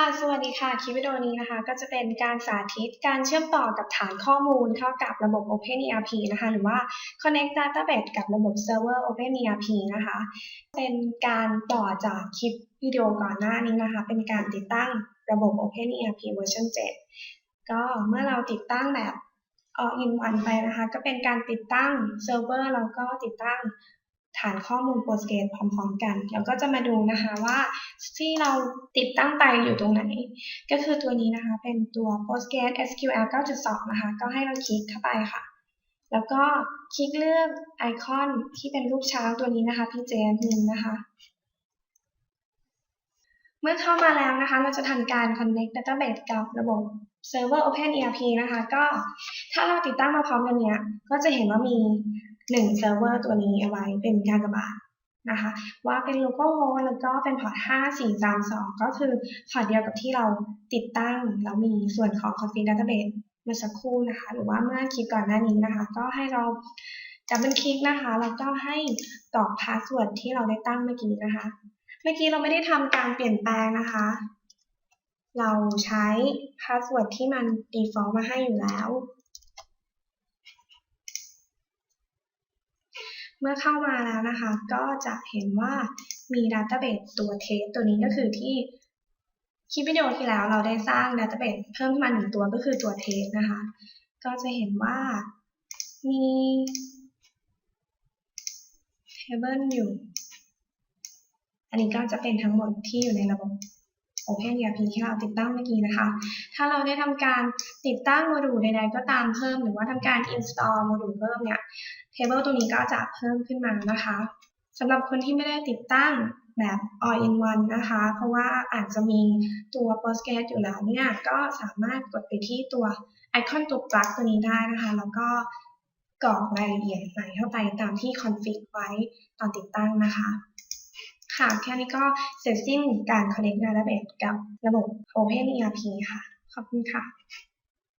ค่ะ สวัสดีค่ะ คลิปวิดีโอนี้นะคะ ก็จะเป็นการสาธิตการเชื่อมต่อกับฐานข้อมูลเข้ากับระบบ OpenERP นะคะ หรือว่า Connect Database กับระบบ Server OpenERP นะคะ เป็นการต่อจากคลิปวิดีโอก่อนหน้านี้นะคะ เป็นการติดตั้งระบบ OpenERP เวอร์ชัน7ก็เมื่อเราติดตั้งแบบ all in one ไปนะคะ ก็เป็นการติดตั้งเซิร์ฟเวอร์แล้วก็ติดตั้ง ฐานข้อมูล Postgres พร้อมๆ กันแล้วก็จะมาดูนะคะว่าที่เราติดตั้งไปอยู่ตรงไหน ก็คือตัวนี้นะคะเป็นตัว Postgres SQL 9.2 นะคะ ก็ให้เราคลิกเข้าไปค่ะ แล้วก็คลิกเลือกไอคอนที่เป็นรูปช้างตัวนี้นะคะ PJadmin นะคะ เมื่อเข้ามาแล้วนะคะ เราจะทำการ connect database กับระบบ server OpenERP นะคะ ก็ถ้าเราติดตั้งมาพร้อมกันเนี้ย ก็จะเห็นว่ามี 1 server ตัวนี้เอาไว้เป็นการกบาทนะคะว่าเป็น localhost แล้วก็เป็นพอร์ต 5432 ก็คือพอร์ตเดียวกับที่เราติดตั้ง แล้วมีส่วนของ config database เมื่อสักครู่นะคะ หรือว่าเมื่อคลิปก่อนหน้านี้นะคะ ก็ให้เราดับเบิลคลิกนะคะแล้วก็ให้กรอกพาสเวิร์ดที่เราได้ตั้งเมื่อกี้นะคะ เมื่อกี้เราไม่ได้ทำการเปลี่ยนแปลงนะคะ เราใช้พาสเวิร์ดที่มัน default มาให้อยู่แล้ว มื่อเข้ามาแล้วนะคะ ก็จะเห็นว่ามี Database ตัวเทสตัวนี้ก็คือที่คลิปวิดีโอที่แล้วเราได้สร้าง Database เพิ่มขึ้นมาหนึ่งตัวก็คือตัวเทสนะคะ ก็จะเห็นว่ามี table อยู่ อันนี้ก็จะเป็นทั้งหมดที่อยู่ในระบบ OpenERP ที่เราติดตั้งเมื่อกี้นะคะ ถ้าเราได้ทำการติดตั้งโมดูลใดๆก็ตามเพิ่ม หรือว่าทำการ install โมดูลเพิ่มเนี่ย table ตัวนี้ก็จะเพิ่มขึ้นมานะคะสำหรับคนที่ไม่ได้ติดตั้งแบบ all in one นะคะ เพราะว่าอาจจะมีตัว Postgres อยู่แล้วเนี่ย ก็สามารถกดไปที่ตัวไอคอนตัว plug ตัวนี้ได้นะคะ แล้วก็กรอกรายละเอียดใหม่เข้าไปตามที่ config ไว้ตอนติดตั้งนะคะ ค่ะ แค่นี้ก็เสร็จสิ้นการ connect database กับระบบ OpenERP ค่ะ ขอบคุณค่ะ